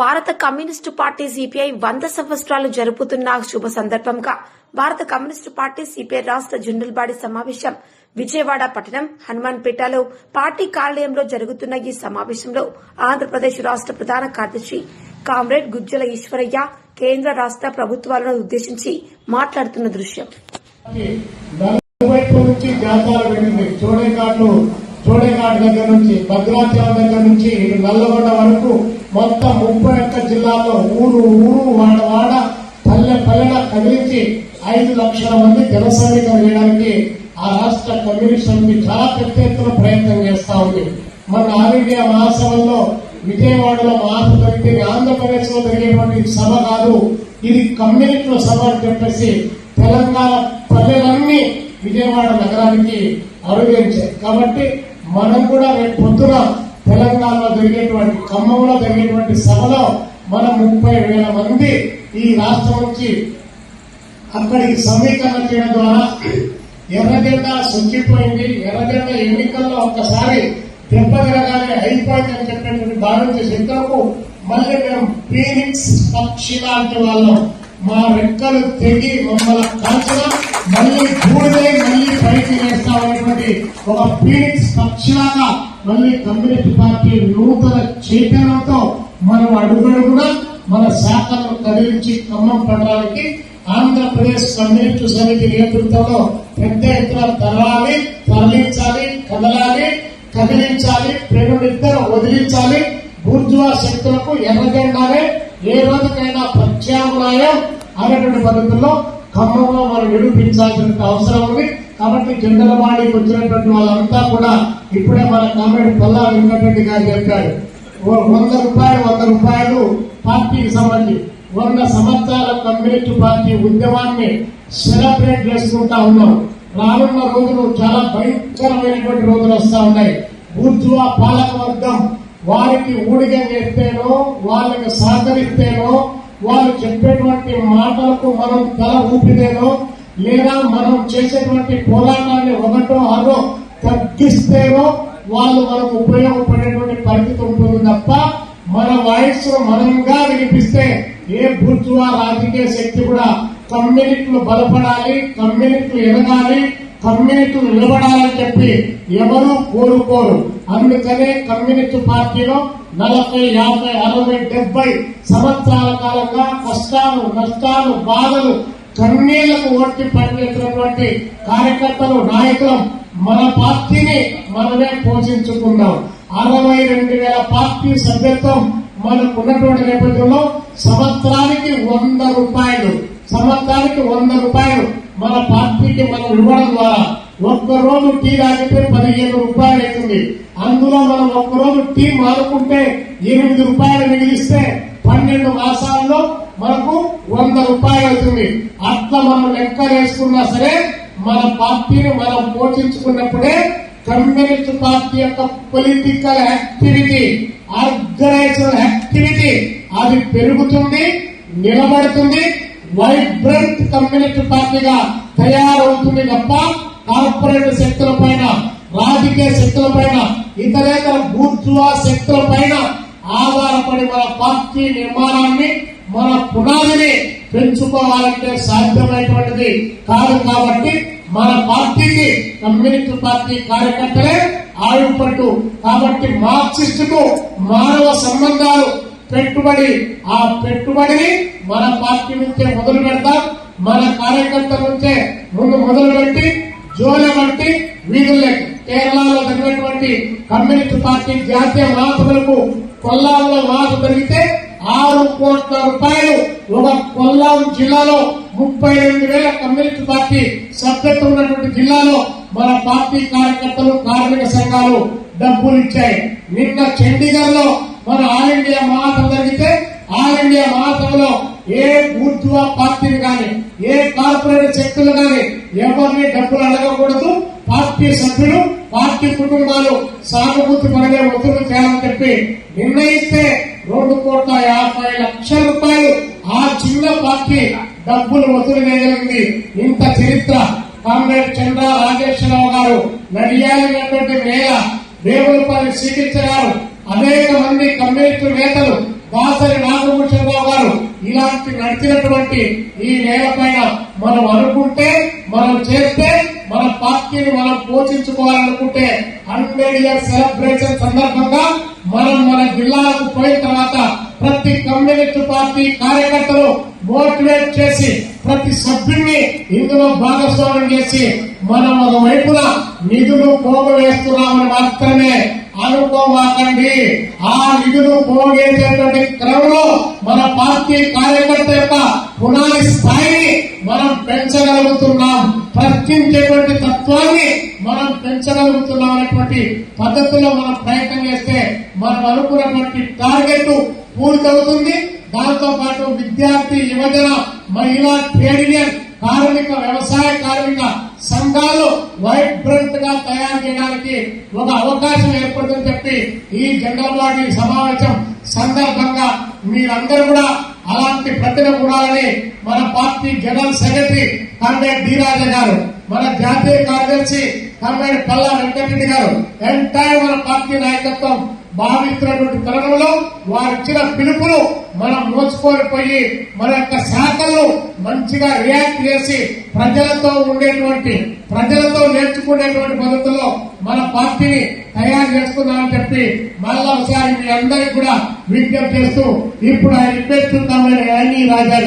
భారత communist party CPI వంద సంవత్సరాలు జరుపుతున్న శుభ సందర్భంగా భారత కమ్యూనిస్టు పార్టీ సిపిఐ రాష్ట్ర జనరల్ బాడీ సమావేశం విజయవాడ పట్టణం హనుమాన్పేటలో పార్టీ కార్యాలయంలో జరుగుతున్న ఈ సమావేశంలో ఆంధ్రప్రదేశ్ రాష్ట్ర ప్రధాన కార్యదర్శి కామ్రేడ్ గుజ్జల ఈశ్వరయ్య కేంద్ర రాష్ట్ర ప్రభుత్వాలను ఉద్దేశించి మాట్లాడుతున్న దృశ్యం. చోడేఘాట్ దగ్గర నుంచి భద్రాచలం దగ్గర నుంచి నల్లగొండ వరకు మొత్తం ముప్పై ఒక్క జిల్లాల్లో ఊరు ఊరు వాడ వాడ పల్లె పల్లెన కదిలించి ఐదు లక్షల మంది జనసైనికం వేయడానికి ఆ రాష్ట్ర కమ్యూనిస్ట్ సమితి చాలా పెద్ద ఎత్తున ప్రయత్నం చేస్తా ఉంది. మన ఆల్ ఇండియా విజయవాడలో మహాసభ జరిగితే ఆంధ్రప్రదేశ్లో జరిగేటువంటి సభ కాదు ఇది కమ్యూనిస్టుల సభ అని చెప్పేసి తెలంగాణ పల్లెలన్నీ విజయవాడ నగరానికి అనుగ్రహించాయి కాబట్టి మనం కూడా రేపు పొద్దున తెలంగాణలో జరిగేటువంటి ఖమ్మంలో జరిగేటువంటి సభలో మనం ముప్పై వేల మంది ఈ రాష్ట్రం నుంచి అక్కడికి సమీకరణ చేయడం ద్వారా ఎర్రజెండ సొచ్చిపోయింది ఎర్రజెండ ఎన్నికల్లో ఒక్కసారి దెబ్బ తిరగానే అయిపోయిందని చెప్పేటువంటి భావించే శక్తులకు మళ్ళీ మేము ఫీనిక్స్ పక్షి లాంటి వాళ్ళం. మా రెక్కలు తెగి మమ్మల్ని కాల్చిన మళ్ళీ బూడిదై మళ్ళీ పైకి వేస్తామనేటువంటి ఒక ఫీనిక్స్ పక్షిలాగా మళ్ళీ కమ్యూనిస్ట్ పార్టీ నూతన చైతన్యంతో మనం అడుగడుగునా మన శాఖలను కదిలించి ఖమ్మం పడడానికి ఆంధ్రప్రదేశ్ కమ్యూనిస్టు సమితి నేతృత్వంలో పెద్ద ఎత్తున తరలాలి తరలించాలి కదలాలి కదిలించాలి ప్రేమిద్దరు వదిలించాలి. బూర్జువా శక్తులకు ఎర్రజెండానే ఏ రోజుకైనా ప్రత్యామ్నాయం అనేటువంటి పద్ధతుల్లో ఖమ్మంలో మనం నిరూపించాల్సిన అవసరం ఉంది. కాబట్టి జనరల్ వచ్చినటువంటి వాళ్ళంతా కూడా ఇప్పుడే మన కామెంట్ పల్లా వెంకటరెడ్డి గారు చెప్పారు. వంద రూపాయలు వంద రూపాయలు పార్టీకి సంబంధించి. వంద సంవత్సరాల కమ్యూనిస్ట్ పార్టీ ఉద్యమాన్ని సెలబ్రేట్ చేసుకుంటా ఉన్నాం. రానున్న రోజులు చాలా భయంకరమైనటువంటి రోజులు వస్తా ఉన్నాయి. బూర్జువా పాలక వర్గం వారికి ఊడిగం చెప్తేనో వాళ్ళకి సహకరిస్తేనో వాళ్ళు చెప్పేటువంటి మాటలకు మనం తల ఊపితేనో లేదా మనం చేసేటువంటి పోరాటాన్ని ఒకటో ఆరో తగ్గిస్తేనో వాళ్ళు మనకు ఉపయోగపడేటువంటి పరిస్థితి ఉంటుంది తప్ప మన వాయిస్ మనంగా వినిపిస్తే ఏ బూర్జువా రాజకీయ శక్తి కూడా కమ్యూనిటీలు బలపడాలి కమ్యూనిటీలు ఎదగాలి కమ్యూనిటీలు నిలబడాలని చెప్పి ఎవరూ కోరుకోరు. అందుకనే కమ్యూనిస్ట్ పార్టీలో నలభై యాభై అరవై డెబ్బై సంవత్సరాల కాలంగా కష్టాలు నష్టాలు బాధలు కన్నీళ్ళకు ఓటి పనిచేసినటువంటి కార్యకర్తలు నాయకులు మన పార్టీని మనమే పోషించుకుందాం. అరవై రెండు వేల పార్టీ సభ్యత్వం మనకు ఉన్నటువంటి నేపథ్యంలో సంవత్సరానికి వంద రూపాయలు సంవత్సరానికి వంద రూపాయలు మన పార్టీకి మనం ఇవ్వడం ద్వారా ఒక్క రోజు టీ తాగితే పదిహేను రూపాయలు అవుతుంది. అందులో మనం ఒక్క రోజు టీ మారుకుంటే ఎనిమిది రూపాయలు మిగిలిస్తే పన్నెండు మాసాల్లో మనకు వంద రూపాయలు అవుతుంది. అట్లా మనం లెక్క వేసుకున్నా సరే మన పార్టీని మనం పోషించుకున్నప్పుడే కమ్యూనిస్ట్ పార్టీ యొక్క పొలిటికల్ యాక్టివిటీ ఆర్గనైజేషన్ యాక్టివిటీ అది పెరుగుతుంది నిలబడుతుంది వైబ్రెంట్ కమ్యూనిస్ట్ పార్టీగా తయారవుతుంది తప్ప కార్పొరేట్ శక్తుల పైన రాజకీయ శక్తుల పైన ఇతరేతర బూర్జువా శక్తుల పైన ఆధారపడి మన పార్టీ నిర్మాణాన్ని మన పునాదిని పెంచుకోవాలంటే సాధ్యమైనటువంటిది కాదు కాబట్టి మన పార్టీకి కమ్యూనిస్ట్ పార్టీ కార్యకర్తలే ఆయుపట్టు కాబట్టి మార్క్సిస్టుకు మానవ సంబంధాలు పెట్టుబడి ఆ పెట్టుబడిని మన పార్టీ నుంచే మొదలు పెడతాం. మన కార్యకర్తల నుంచే ముందు మొదలు పెట్టి జోల వంటి వీధుల్లోకి కేరళలో జరిగినటువంటి కమ్యూనిస్ట్ పార్టీ జాతీయ మహాసభలకు కొల్లాల్లో మహాసభ జరిగితే రూపాయలు ఒక కొల్లాం జిల్లాలో ముప్పై రెండు వేల కమ్యూనిస్ట్ పార్టీ సభ్యత్వం ఉన్నటువంటి జిల్లాలో మన పార్టీ కార్యకర్తలు కార్మిక సంఘాలు డబ్బులు ఇచ్చాయి నిన్న చండీగఢ్లో మన ఆల్ ఇండియా మహాసభ జరిగితే ఆల్ ఇండియా మహాసభలో ఏ బూర్జువా పార్టీని కానీ ఏ కార్పొరేట్ శక్తులు కానీ ఎవరిని డబ్బులు అడగకూడదు. పార్టీ సభ్యులు పార్టీ కుటుంబాలు సానుభూతి పడే వసూలు చేయాలని చెప్పి నిర్ణయిస్తే రెండు కోట్ల యాభై లక్షల రూపాయలు ఆ చిన్న పార్టీ డబ్బులు వసూలు చేయగలిగింది. ఇంత చరిత్ర. కామ్రేడ్ చంద్ర రాజేశ్వరరావు గారు నడియాలినటువంటి నేల దేవులపల్లి శ్రీకృష్ణ గారు అనేక మంది కమ్యూనిస్టు నేతలు దాసరి నాగభూషణరావు గారు ఇలాంటి నడిచినటువంటి ఈ నేలపైన మనం అనుకుంటే మనం చేస్తే మన పార్టీని మనం పోషించుకోవాలనుకుంటే హండ్రెడ్ ఇయర్ సెలబ్రేషన్ సందర్భంగా మనం మన జిల్లాలకు పోయిన తర్వాత ప్రతి కమ్యూనిస్ట్ పార్టీ కార్యకర్తలు మోటివేట్ చేసి ప్రతి సభ్యుడిని ఇందులో భాగస్వామ్యం చేసి మనం ఒక వైపున నిధులు పోగవేస్తున్నామని మాత్రమే అనుకోవాకండి ఆ నిధులు పోగేసేటువంటి క్రమంలో మన పార్టీ కార్యకర్త యొక్క పునాది స్థాయిని మనం పెంచగలుగుతున్నాం. ప్రశ్నించేటువంటి తత్వాన్ని మనం పెంచగలుగుతున్నాం అనేటువంటి పద్ధతిలో మనం ప్రయత్నం చేస్తే మనం అనుకున్నటువంటి టార్గెట్ పూర్తవుతుంది. దాంతో పాటు విద్యార్థి యువజన మహిళా ట్రేడ్ యూనియన్ కార్మిక వ్యవసాయ కార్మిక సంఘాలు వైబ్రెంట్గా తయారు చేయడానికి ఒక అవకాశం ఏర్పడుతుందని చెప్పి ఈ జనరల్ బాడీ సమావేశం సందర్భంగా మీరందరూ కూడా అలాంటి ప్రతిన గుణాలని మన party general secretary comrade D Raja గారు మన జాతీయ కార్యదర్శి కామ్రేడ్ పల్లా వెంకటరెడ్డి గారు ఎంటైర్ మన పార్టీ నాయకత్వం భావిస్తున్నటువంటి తరుణంలో వారు ఇచ్చిన పిలుపులు మనం మోసుకొని మన యొక్క శాఖలను మంచిగా రియాక్ట్ చేసి ప్రజలతో ఉండేటువంటి ప్రజలతో నేర్చుకునేటువంటి పద్ధతిలో మన పార్టీని తయారు చేసుకుందామని చెప్పి మళ్ళా ఒకసారి మీ అందరికీ కూడా విజ్ఞప్తి చేస్తూ ఇప్పుడు ఆయన రిక్వెస్ట్ రాజా గారు